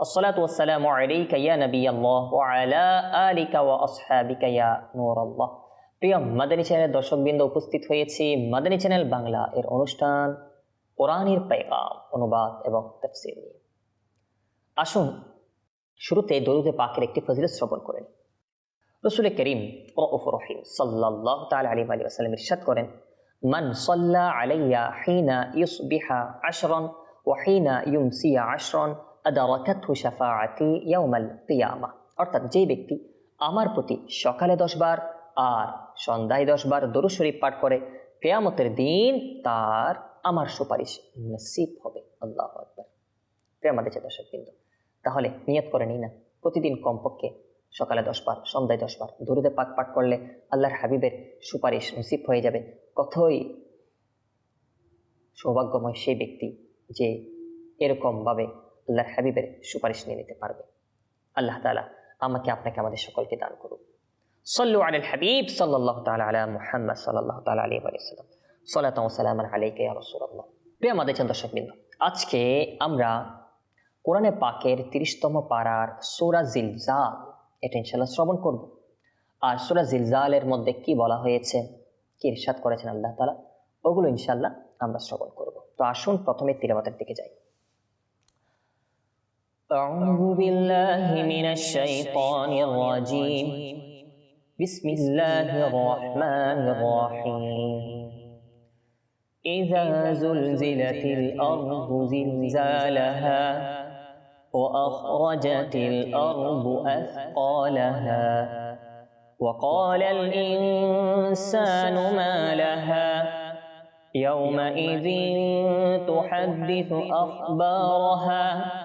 الصلاة والسلام عليك يا نبي الله وعلى آلك وأصحابك يا نور الله প্রিয় মাদানী চ্যানেল দর্শকবৃন্দ উপস্থিত হয়েছি মাদানী চ্যানেল বাংলা এর অনুষ্ঠান কোরআনের পেগাম অনুবাদ এবং তফসির নিয়ে আসুন শুরুতে দরুদে পাকের একটি ফজিলত শ্রবণ করেন রসুল করিম রউফ রহিম সাল্লাল্লাহু তাআলা আলাইহি ওয়া সাল্লাম ইরশাদ করেন মান সাল্লা আলাইয়া হিনা ইউসবিহা আশরান ওয়া হিনা ইউমসিয়া আশরান আদারাকাতহু শাফাআতি ইয়াউমাল কিয়ামা অর্থাৎ যে ব্যক্তি আমার প্রতি সকালে দশ বার আর সন্ধ্যায় দশ বার দরুদ শরীফ পাঠ করে, কেয়ামতের দিন তার আমার সুপারিশ নসিব হবে। আল্লাহু আকবার। আমাদের যে দর্শক বিন্দু, তাহলে নিয়ত করে নিই না। প্রতিদিন কমপক্ষে সকালে দশ বার, সন্ধ্যায় দশ বার দরুদে পাক পাঠ করলে আল্লাহর হাবিবের সুপারিশ নসিব হয়ে যাবে। কতই সৌভাগ্যময় সেই ব্যক্তি যে এরকমভাবে আল্লাহর হাবিবের সুপারিশ নিয়ে নিতে পারবে। আল্লাহ তালা আমাকে, আপনাকে আমাদের সকলকে দান করুন সল্লু আল হাবিব সাল্লাহ তালা মুহাম্মদ সাল্লাহ তালা আলী আলাইসাল্লাম সাল্লাহ সালাম আলাইকে রসুল্লাহ প্রিয় আমাদের আজকে আমরা কোরআনে পাকের তিরিশতম পাড়ার সোরা জিলজাল, এটা ইনশাল্লাহ শ্রবণ করব। আর সোরা জিলজালের মধ্যে কি বলা হয়েছে, কি ইরশাদ করেছেন আল্লাহ তালা ওগুলো ইনশাল্লাহ আমরা শ্রবণ করব। তো আসুন প্রথমে তিলাবাতের দিকে যাই। أعوذ بالله من الشيطان الرجيم. بسم الله الرحمن الرحيم. إذا زلزلت الأرض زلزالها وأخرجت الأرض أثقالها وقال الإنسان ما لها؟ يومئذ تحدث أخبارها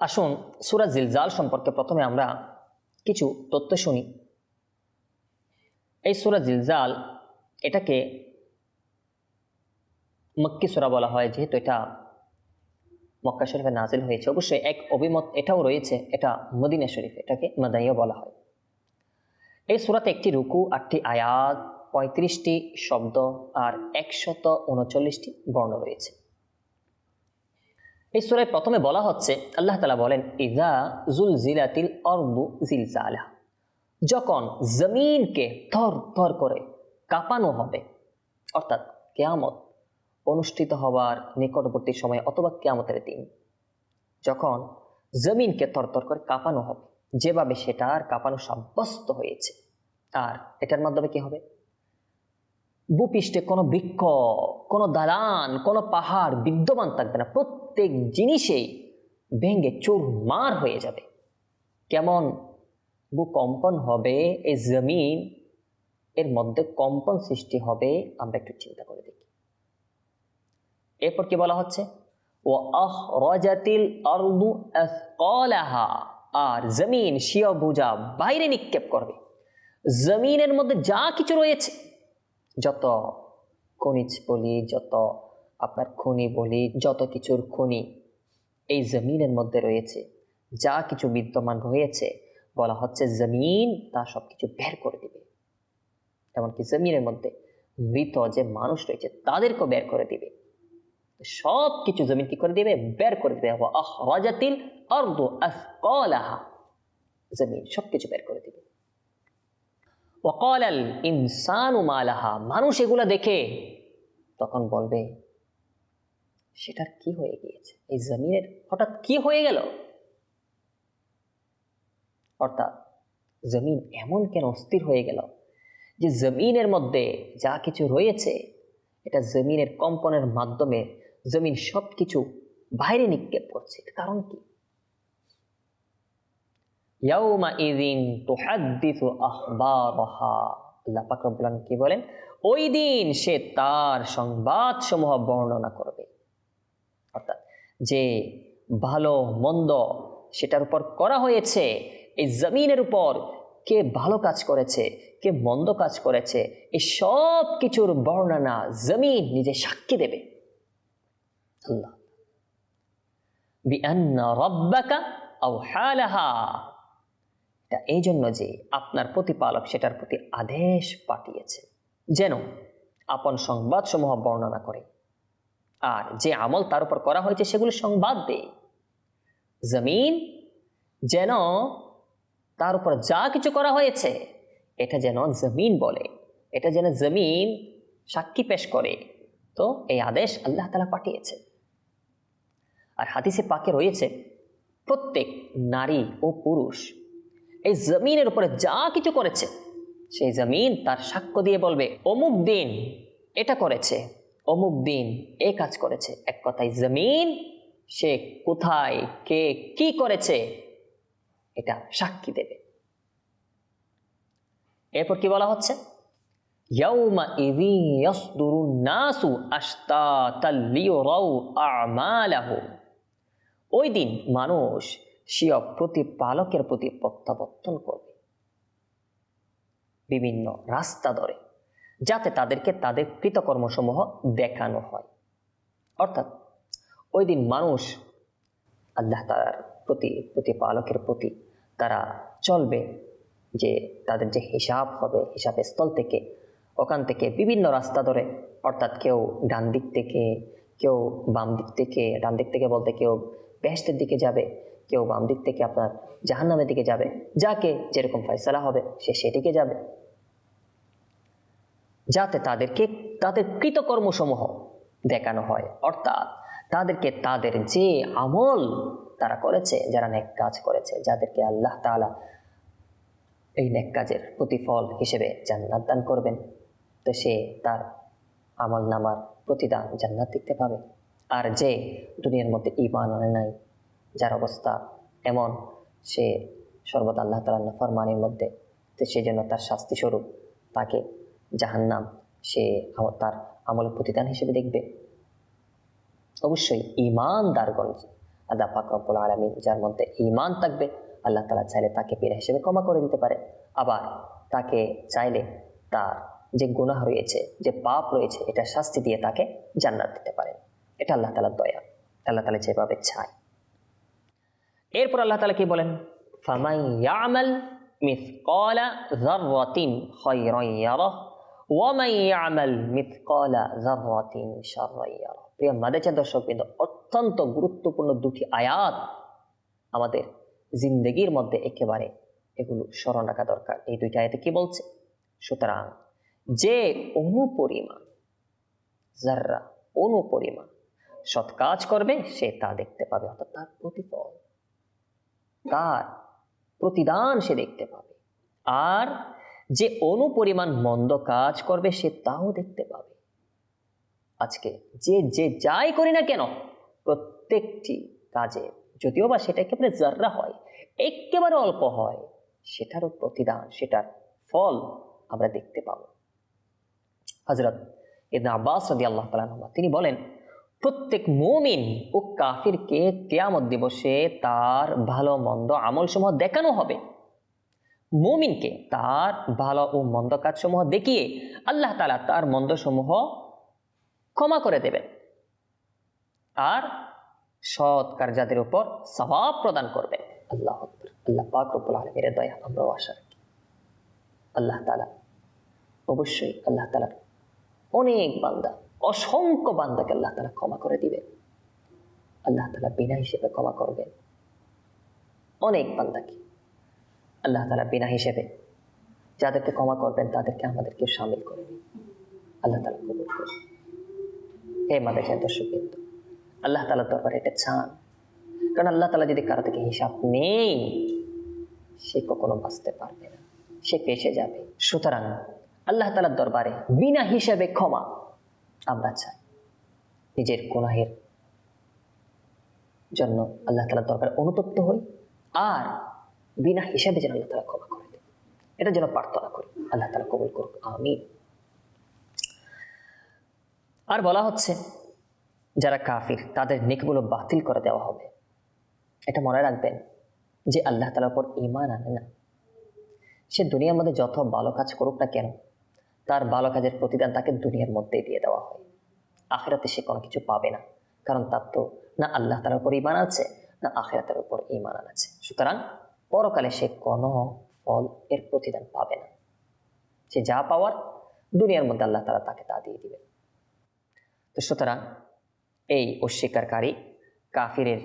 আসুন সুরাজ জিলজাল সম্পর্কে প্রথমে আমরা কিছু তথ্য শুনি। এই সুরাজ জিলজাল এটাকে মক্কি সুরা বলা হয়, যেহেতু এটা মক্কা শরীফে নাজিল হয়েছে। অবশ্যই এক অভিমত এটাও রয়েছে, এটা মদিনা শরীফ এটাকে মাদাইয়া বলা হয়। এই সুরাতে একটি রুকু, আটটি আয়াত, পঁয়ত্রিশটি শব্দ আর একশত উনচল্লিশটি বর্ণ রয়েছে। এই সুরায় প্রথমে বলা হচ্ছে, আল্লাহ তালা বলেন ইজা জুল জিলাতিল অর্বু জিলজালা যখন জমিনকে থর থর করে কাঁপানো হবে, অর্থাৎ কেয়ামত অনুষ্ঠিত হওয়ার নিকটবর্তী সময় অথবা কেয়ামতের দিন, যখন জমিনকে তরতর করে কাঁপানো হবে। যেভাবে সেটার কাঁপানো সাব্যস্ত হয়েছে। আর এটার মাধ্যমে কি হবে? ভূপৃষ্ঠে কোনো বৃক্ষ, কোনো দালান, কোনো পাহাড় বিদ্যমান থাকবে না। প্রত্যেক জিনিসেই ভেঙে চুরমার হয়ে যাবে। কেমন? ভূকম্পন হবে এই জমিন, এর মধ্যে কম্পন সৃষ্টি হবে, আমরা একটু চিন্তা করে দেখি। এরপর কি বলা হচ্ছে? ও আহ রজাতিল আরদু আসকালাহা। আর জমিন শিয় বুঝা বাইরে নিক্ষেপ করবে। জমিনের মধ্যে যা কিছু রয়েছে, যত খনিজ বলি, যত আপনার খনি বলি, যত কিছুর খনি এই জমিনের মধ্যে রয়েছে। যা কিছু বিদ্যমান রয়েছে, বলা হচ্ছে জমিন, তা সব কিছু বের করে দিবে। এমনকি জমিনের মধ্যে মৃত যে মানুষ রয়েছে, তাদেরকেও বের করে দিবে। সব কিছু জমিন কি করে দিবে? বের করে দিবে। জমিন সব কিছু বের করে দিবে। ওয়াকালাল ইনসানু মানুষ এগুলা দেখে তখন বলবে, সেটার কি হয়ে গিয়েছে? এই জমিনের হঠাৎ কি হয়ে গেল? অর্থাৎ জমিন এমন কেন অস্থির হয়ে গেল যে জমিনের মধ্যে যা কিছু রয়েছে, এটা জমিনের কম্পনের মাধ্যমে জমিন সব কিছু বাইরে নিক্ষেপ করছে। কারণ কি? কি বলেন? ওই দিন সে তার সংবাদ সমূহ বর্ণনা করবে। অর্থাৎ যে ভালো মন্দ সেটার উপর করা হয়েছে, এই জমিনের উপর কে ভালো কাজ করেছে, কে মন্দ কাজ করেছে, এই সব কিছুর বর্ণনা জমিন নিজে সাক্ষী দেবে। আল্লাহ এটা এই জন্য যে আপনার প্রতিপালক সেটার প্রতি আদেশ পাঠিয়েছে, যেন আপন সংবাদ সমূহ বর্ণনা করে। আর যে আমল তার উপর করা হয়েছে সেগুলো সংবাদ দেয় জমিন যেন তার উপর যা কিছু করা হয়েছে, এটা যেন জমিন বলে। এটা যেন জমিন সাক্ষী পেশ করে। তো এই আদেশ আল্লাহ তালা পাঠিয়েছে আর হাদিসে পাকে রয়েছে, প্রত্যেক নারী ও পুরুষ এই জমিনের উপরে যা কিছু করেছে, সেই জমিন তার সাক্ষ্য দিয়ে বলবে, অমুক দিন এটা করেছে, অমুক দিন এ কাজ করেছে। এক কথায়, জমিন সে কোথায়, কে কি করেছে, এটা সাক্ষী দেবে। এরপর কি বলা হচ্ছে? নাসু লিয়রাউ আমালাহুম ওই দিন মানুষ স্বীয় প্রতিপালকের প্রতি প্রত্যাবর্তন করবে। বিভিন্ন রাস্তা ধরে, যাতে তাদেরকে তাদের কৃতকর্মসমূহ দেখানো হয়। অর্থাৎ ওই দিন মানুষ আল্লাহ তার প্রতি, প্রতিপালকের প্রতি তারা চলবে যে তাদের যে হিসাব হবে হিসাবের স্থল থেকে, ওখান থেকে বিভিন্ন রাস্তা ধরে, অর্থাৎ কেউ ডান দিক থেকে, কেউ বাম দিক থেকে, ডান দিক থেকে বলতে কেউ বেহেস্তের দিকে যাবে, কেউ বাম দিক থেকে আপনার জাহান্নামের দিকে যাবে, যাকে যেরকম ফয়সালা হবে সে সেদিকে যাবে। যাতে তাদেরকে, তাদের কৃতকর্মসমূহ দেখানো হয়। অর্থাৎ তাদেরকে তাদের যে আমল তারা করেছে, যারা নেক কাজ করেছে, যাদেরকে আল্লাহ তাআলা এই নেক কাজের প্রতিফল হিসেবে জান্নাত দান করবেন, তো সে তার আমল নামার প্রতিদান জান্নাত দেখতে পাবে। আর যে দুনিয়ার মধ্যে ইমান আনে নাই, যার অবস্থা এমন, সে সর্বদা আল্লাহ তাল্লাহ ফরমানের মধ্যে। তো সেই জন্য তার শাস্তি স্বরূপ তাকে জাহান্নাম সে তার আমলের প্রতিদান হিসেবে দেখবে। অবশ্যই ইমানদারগঞ্জ আল্লাহ পাক রব্বুল আলমিন যার মধ্যে ইমান থাকবে, আল্লাহ তালা চাইলে তাকে পীড়া হিসেবে ক্ষমা করে দিতে পারে। আবার তাকে চাইলে তার যে গুনাহ রয়েছে, যে পাপ রয়েছে, এটা শাস্তি দিয়ে তাকে জান্নাত দিতে পারে এটা আল্লাহ তালার দয়া। আল্লাহ তালা যেভাবে চায়। এরপর আল্লাহ তালা কি বলেন? ফামাই ইয়ামাল ওয়ামাই ইয়ামাল মিথকালা যাররাতিন শাররান ইয়ারাহ। প্রিয় মাদেচা দর্শকবৃন্দ অত্যন্ত গুরুত্বপূর্ণ দুটি আয়াত আমাদের জিন্দগির মধ্যে একেবারে এগুলো স্মরণ রাখা দরকার। এই দুইটা আয়াতে কি বলছে? সুতরাং যে অনুপরিমাণ জাররা অনুপরিমাণ সৎ কাজ করবে, সে তা দেখতে পাবে, অর্থাৎ তার প্রতিফল। তার প্রতিদান সে দেখতে পাবে। আর যে অনুপরিমাণ মন্দ কাজ করবে, সে তাও দেখতে পাবে। আজকে যে যে যাই করি না কেন, প্রত্যেকটি কাজে যদিও বা সেটা একেবারে জাররা হয়, একেবারে অল্প হয়, সেটারও প্রতিদান, সেটার ফল আমরা দেখতে পাব। হজরত ইবনে আব্বাস রদি আল্লাহ তালা তিনি বলেন প্রত্যেক মুমিন ও কাফিরকে কেয়ামত দিবসে তার ভালো মন্দ আমল সমূহ দেখানো হবে। মুমিনকে তার ভালো ও মন্দ কাজসমূহ দেখিয়ে আল্লাহ তালা তার মন্দ সমূহ ক্ষমা করে দেবেন। আর সৎ কার্যাদের উপর স্বভাব প্রদান করবেন। আল্লাহ আল্লাহ পাক রব্বুল দয়া, আমরাও আশা রাখি। আল্লাহ তালা অবশ্যই আল্লাহ তালার অনেক বান্দা অসংখ্য বান্দাকে আল্লাহ তালা ক্ষমা করে দিবেন। আল্লাহ তালা বিনা হিসেবে ক্ষমা করবেন। অনেক বান্দাকে আল্লাহ তালা বিনা হিসেবে যাদেরকে ক্ষমা করবেন, তাদেরকে আমাদেরকে সামিল করে আল্লাহ তালা কবুল করুন। হে মাদের দর্শক আল্লাহ তালার দরবারে এটা চান। কারণ আল্লাহ তালা যদি কারও থেকে হিসাব নেই, সে কখনো বাঁচতে পারবে না। সে ফেসে যাবে। সুতরাং আল্লাহ তালার দরবারে বিনা হিসাবে ক্ষমা আমরা চাই। নিজের গুনাহের জন্য আল্লাহ তালার দরকার অনুতপ্ত হই আর বিনা হিসাবে যেন আল্লাহ তালা ক্ষমা করে এটা যেন প্রার্থনা করি। আল্লাহ তালা কবুল করুক। আমি আর বলা হচ্ছে, যারা কাফির, তাদের নেকগুলো বাতিল করে দেওয়া হবে। এটা মনে রাখবেন যে আল্লাহ তালার উপর ইমান আনে না। সে দুনিয়ার মধ্যে যত ভালো কাজ করুক না কেন তার ভালো কাজের প্রতিদান তাকে দুনিয়ার মধ্যেই দিয়ে দেওয়া হয়। আখেরাতে সে কোনো কিছু পাবে না, কারণ তার তো না আল্লাহ তার উপর ইমান আছে, না আখেরাতের উপর ইমান আছে সুতরাং পরকালে সে কোনো ফল এর প্রতিদান পাবে না। সে যা পাওয়ার দুনিয়ার মধ্যে আল্লাহ তালা তাকে তা দিয়ে দিবেন। তো সুতরাং এই অস্বীকারী কাফিরের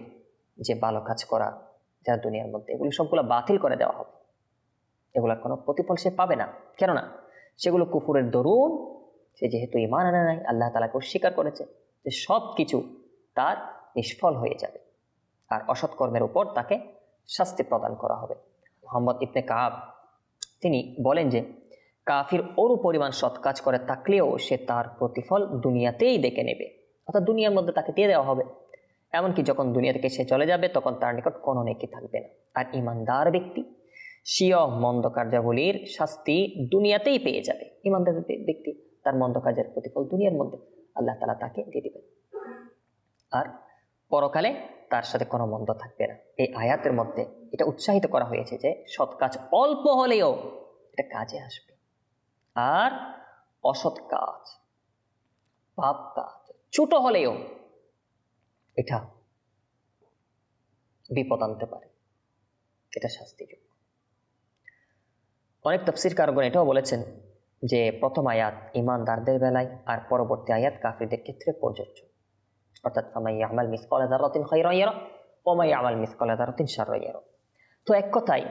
যে ভালো কাজ করা যারা দুনিয়ার মধ্যে, এগুলো সবগুলো বাতিল করে দেওয়া হবে। এগুলোর কোনো প্রতিফল সে পাবে না। কেননা সেগুলো কুফুরের দরুন। সে যেহেতু ইমান আনে নাই, আল্লাহ তালাকে অস্বীকার করেছে যে সব কিছু তার নিষ্ফল হয়ে যাবে। আর অসৎ কর্মের উপর তাকে শাস্তি প্রদান করা হবে। মোহাম্মদ ইবনে কাব, তিনি বলেন যে, কাফির অরু পরিমাণ সৎ কাজ করে থাকলেও সে তার প্রতিফল দুনিয়াতেই দেখে নেবে। অর্থাৎ দুনিয়ার মধ্যে তাকে দিয়ে দেওয়া হবে। এমনকি যখন দুনিয়া থেকে সে চলে যাবে, তখন তার নিকট কোনো নেকি থাকবে না। আর ইমানদার ব্যক্তি স্বীয় মন্দ কার্যাবলীর শাস্তি দুনিয়াতেই পেয়ে যাবে। ইমানদার ব্যক্তি তার মন্দ কাজের প্রতিফল দুনিয়ার মধ্যে আল্লাহ তালা তাকে দিয়ে দিবেন। আর পরকালে তার সাথে কোনো মন্দ থাকবে না। এই আয়াতের মধ্যে এটা উৎসাহিত করা হয়েছে যে সৎ কাজ অল্প হলেও এটা কাজে আসবে। আর অসৎ কাজ, পাপ কাজ, ছোট হলেও এটা বিপদ আনতে পারে। এটা শাস্তিযোগ্য অনেক তফসির কারগণ এটাও বলেছেন যে প্রথম আয়াত ইমানদারদের বেলায় আর পরবর্তী আয়াত কাফিরদের ক্ষেত্রে প্রযোজ্য। অর্থাৎ ফামাই আমাল মিসকল দারতিন খৈরাইয়ার ওমাই আমাল মিসকল দারতিন সারাইয়ার তো এক কথায়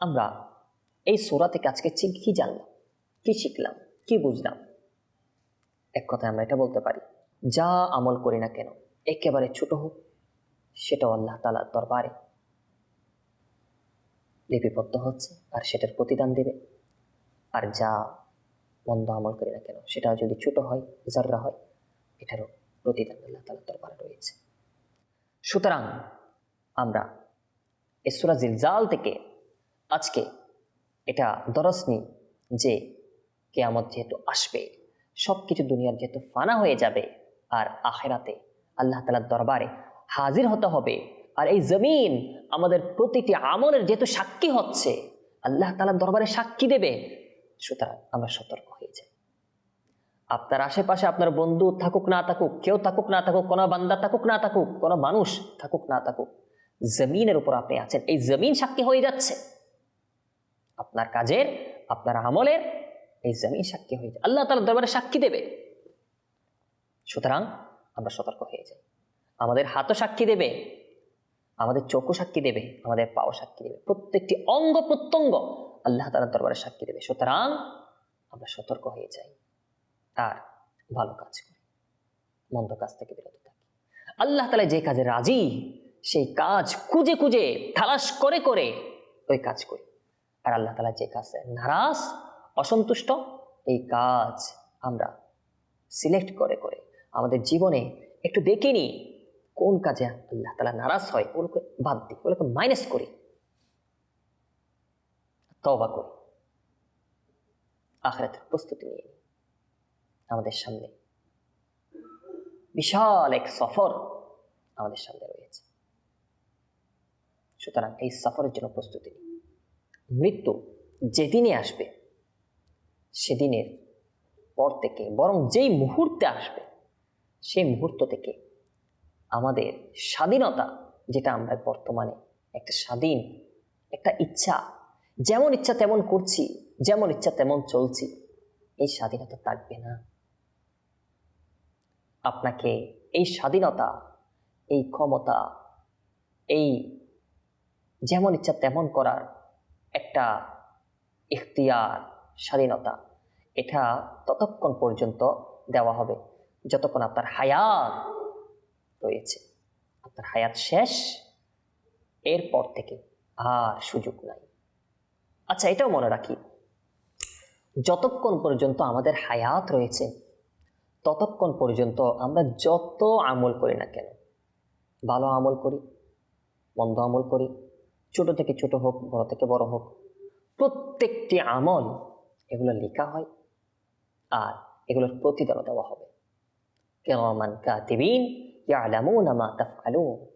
আমরা এই সোরা থেকে আজকে কি জানলাম? কি শিখলাম? কি বুঝলাম? এক কথায় আমরা এটা বলতে পারি, যা আমল করি না কেন, একেবারে ছোট হোক, সেটাও আল্লাহ তালার দরবারে লিপিবদ্ধ হচ্ছে আর সেটার প্রতিদান দেবে। আর যা মন্দ আমল করি না কেন সেটা যদি ছোট হয়, জাররা হয়, এটারও প্রতিদান আল্লাহ তালার দরবারে রয়েছে। সুতরাং আমরা এসুরা জিলজাল থেকে আজকে এটা দরস নিই যে কেয়ামত যেহেতু আসবে সব কিছু দুনিয়ার যেহেতু ফানা হয়ে যাবে আর আখেরাতে আল্লাহ তালার দরবারে হাজির হতে হবে আর এই জমিন আমাদের প্রতিটি আমলের যেহেতু সাক্ষী হচ্ছে, আল্লাহ তালার দরবারে সাক্ষী দেবে, সুতরাং আমরা সতর্ক হয়ে যাই। আপনার আশেপাশে আপনার বন্ধু থাকুক না থাকুক, কেউ থাকুক না থাকুক, কোনো বান্দা থাকুক না থাকুক, কোনো মানুষ থাকুক না থাকুক, জমিনের উপর আপনি আছেন, এই জমিন সাক্ষী হয়ে যাচ্ছে। আপনার কাজের, আপনার আমলের এই জমিন সাক্ষী হয়ে যায় আল্লাহ তালার দরবারে সাক্ষী দেবে। সুতরাং আমরা সতর্ক হয়ে যাই। আমাদের হাতও সাক্ষী দেবে। আমাদের চোখও সাক্ষী দেবে, আমাদের পাও সাক্ষী দেবে। প্রত্যেকটি অঙ্গ প্রত্যঙ্গ আল্লাহ তালার দরবারে সাক্ষী দেবে। সুতরাং আমরা সতর্ক হয়ে যাই আর ভালো কাজ করি, মন্দ কাজ থেকে বিরত থাকি। আল্লাহ তালা যে কাজে রাজি, সেই কাজ খুঁজে খুঁজে, তালাশ করে করে ওই কাজ করি। আর আল্লাহ তালা যে কাজে নারাজ, অসন্তুষ্ট, এই কাজ আমরা সিলেক্ট করে করে আমাদের জীবনে একটু দেখে নিই কোন কাজে আল্লাহ তালা নারাজ হয়, ওগুলোকে বাদ দিই, ওগুলোকে মাইনাস করি। তবা করি। আখরাতের প্রস্তুতি নিয়ে আমাদের সামনে বিশাল এক সফর আমাদের সামনে রয়েছে। সুতরাং এই সফরের জন্য প্রস্তুতি নিই। মৃত্যু যেদিনে আসবে, সেদিনের পর থেকে, বরং যেই মুহূর্তে আসবে, সেই মুহূর্ত থেকে আমাদের স্বাধীনতা, যেটা আমরা বর্তমানে একটা স্বাধীন, একটা ইচ্ছা, যেমন ইচ্ছা তেমন করছি, যেমন ইচ্ছা তেমন চলছি, এই স্বাধীনতা থাকবে না। আপনাকে এই স্বাধীনতা, এই ক্ষমতা, এই যেমন ইচ্ছা তেমন করার একটা ইখতিয়ার, স্বাধীনতা, এটা ততক্ষণ পর্যন্ত দেওয়া হবে। যতক্ষণ আপনার হায়াত রয়েছে। আপনার হায়াত শেষ, এরপর থেকে আর সুযোগ নাই। আচ্ছা এটাও মনে রাখি। যতক্ষণ পর্যন্ত আমাদের হায়াত রয়েছে, ততক্ষণ পর্যন্ত আমরা যত আমল করি না কেন, ভালো আমল করি, মন্দ আমল করি, ছোট থেকে ছোট হোক, বড় থেকে বড় হোক, প্রত্যেকটি আমল এগুলো লেখা হয় আর এগুলোর প্রতিদানও দেওয়া হবে। কেরামান কাতিবিন। ইয়ালামুনা মা তাফআলুন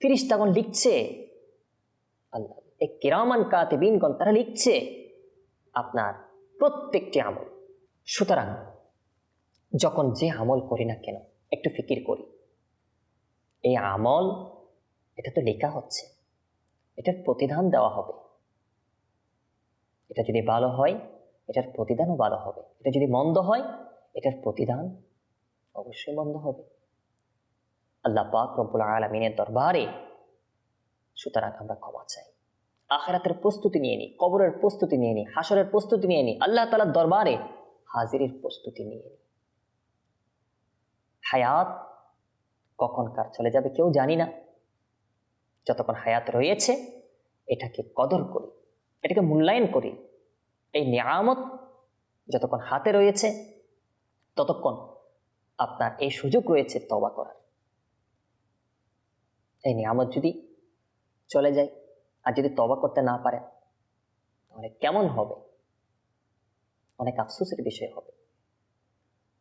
ফিরিস্তাগণ লিখছে আল্লাহ এই কিরামান তারা লিখছে আপনার প্রত্যেকটি আমল। সুতরাং যখন যে আমল করি না কেন, একটু ফিকির করি। এই আমল, এটা তো লেখা হচ্ছে। এটার প্রতিদান দেওয়া হবে। এটা যদি ভালো হয়, এটার প্রতিদানও ভালো হবে। এটা যদি মন্দ হয়, এটার প্রতিদান অবশ্যই মন্দ হবে। আল্লাহ পাক রব্বুল আলমিনের দরবারে। সুতরাং আমরা ক্ষমা চাই। আখেরাতের প্রস্তুতি নিয়ে নিই কবরের প্রস্তুতি নিয়ে নিই হাসরের প্রস্তুতি নিয়ে নিই আল্লাহ তালার দরবারে হাজিরের প্রস্তুতি নিয়ে নিই হায়াত কখন কার চলে যাবে কেউ জানি না। যতক্ষণ হায়াত রয়েছে, এটাকে কদর করি, এটাকে মূল্যায়ন করি। এই নিয়ামত যতক্ষণ হাতে রয়েছে, ততক্ষণ আপনার এই সুযোগ রয়েছে তবা করার। এই নিয়ামত যদি চলে যায় আর যদি তবা করতে না পারে, তাহলে কেমন হবে? অনেক আফসোসের বিষয় হবে।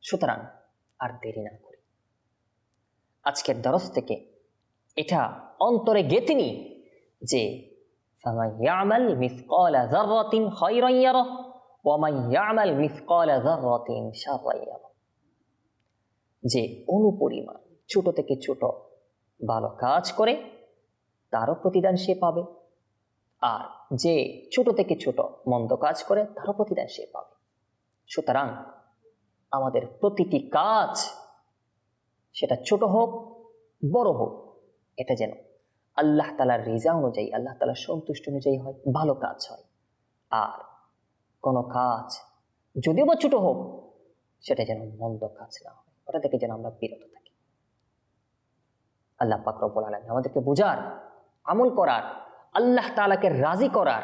সুতরাং আর দেরি না করি। আজকের দরস থেকে এটা অন্তরে গেতিনি যে যে অনুপরিমাণ, ছোট থেকে ছোট ভালো কাজ করে, তারও প্রতিদান সে পাবে। আর যে ছোট থেকে ছোট মন্দ কাজ করে, তারও প্রতিদান সে পাবে। সুতরাং আমাদের প্রতিটি কাজ সেটা ছোট হোক, বড় হোক, এটা যেন আল্লাহ তালার রিজা অনুযায়ী, আল্লাহ তালার সন্তুষ্ট অনুযায়ী হয়, ভালো কাজ হয়। আর কোনো কাজ যদিও বা ছোট হোক, সেটা যেন মন্দ কাজ না হয়। ওটা থেকে যেন আমরা বিরত থাকি। আল্লাহ পাক রব্বুল আলামিন আমাদেরকে বোঝার, আমল করার, আল্লাহ তাআলাকে রাজি করার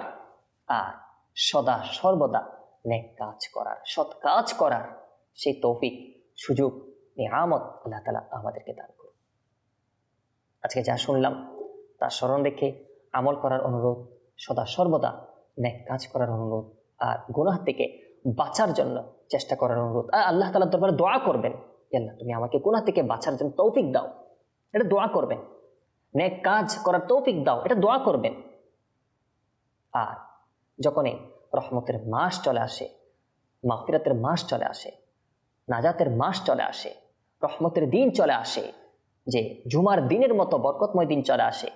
আর সদা সর্বদা নেক কাজ করার, সৎ কাজ করার সেই তৌফিক, সুযোগ, নিয়ামত আল্লাহ তাআলা আমাদেরকে দান করুন। আজকে যা শুনলাম তা স্মরণ রেখে আমল করার অনুরোধ, সদা সর্বদা নেক কাজ করার অনুরোধ আর গুনাহ থেকে বাঁচার জন্য চেষ্টা করার অনুরোধ। আর আল্লাহ তালার দরবারে দোয়া করবেন আল্লাহ তুমি আমাকে গুনাহ থেকে বাঁচার জন্য তৌফিক দাও। এটা দোয়া করবেন। নেক কাজ করার তৌফিক দাও, এটা দোয়া করবেন। আর যখনই রহমতের মাস চলে আসে মাফিরাতের মাস চলে আসে, নাজাতের মাস চলে আসে, রহমতের দিন চলে আসে, যে জুমার দিনের মতো বরকতময় দিন চলে আসে,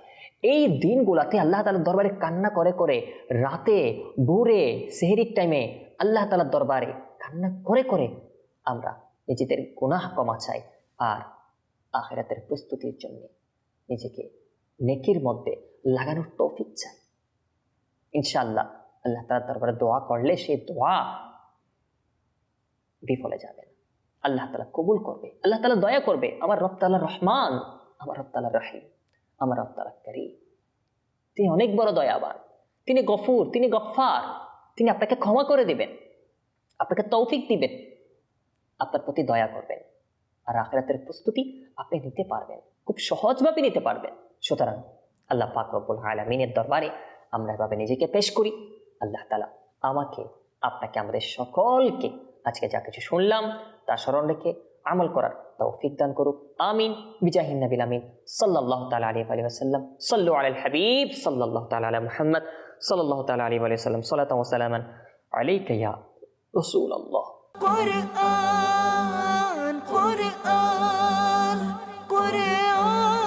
এই দিনগুলাতে আল্লাহ তালার দরবারে কান্না করে করে রাতে ভোরে সেহেরির টাইমে আল্লাহ তালার দরবারে কান্না করে করে আমরা নিজেদের গুনাহ কমা চাই আর আখেরাতের প্রস্তুতির জন্য নিজেকে নেকির মধ্যে লাগানোর তৌফিক চাই ইনশাআল্লাহ আল্লাহ তালার দরবারে দোয়া করলে সেই দোয়া বিফলে যাবে না। আল্লাহ তালা কবুল করবে। আল্লাহ তালা দয়া করবে। আমার রব তালা রহমান, আমার রব তালা রাহিম, আমার রব তালা করি তিনি অনেক বড় দয়াবান। তিনি গফুর, তিনি গফার তিনি আপনাকে ক্ষমা করে দিবেন। আপনাকে তৌফিক দিবেন। আপনার প্রতি দয়া করবেন। আর আখেরাতের প্রস্তুতি আপনি নিতে পারবেন। খুব সহজভাবে নিতে পারবেন। সুতরাং আল্লাহ পাক রব্বুল আলমিনের দরবারে আমরা এভাবে নিজেকে পেশ করি। আল্লাহ তালা আমাকে, আপনাকে, আমাদের সকলকে আজকে যা কিছু শুনলাম তা স্মরণ রেখে আমল করার তৌফিক দান করুক। আমিন। বিজাহিন নাবিল আমিন। সাল্লাহ তালা আলী আলী আসাল্লাম সাল্লু আল হাবিব সাল্লাহ তালা আলী মোহাম্মদ সাল্লাহ তালা আলী আলী সাল্লাম সাল্লাহ সালামান আলী কয়া রসুল আল্লাহ কুরআন কুরআন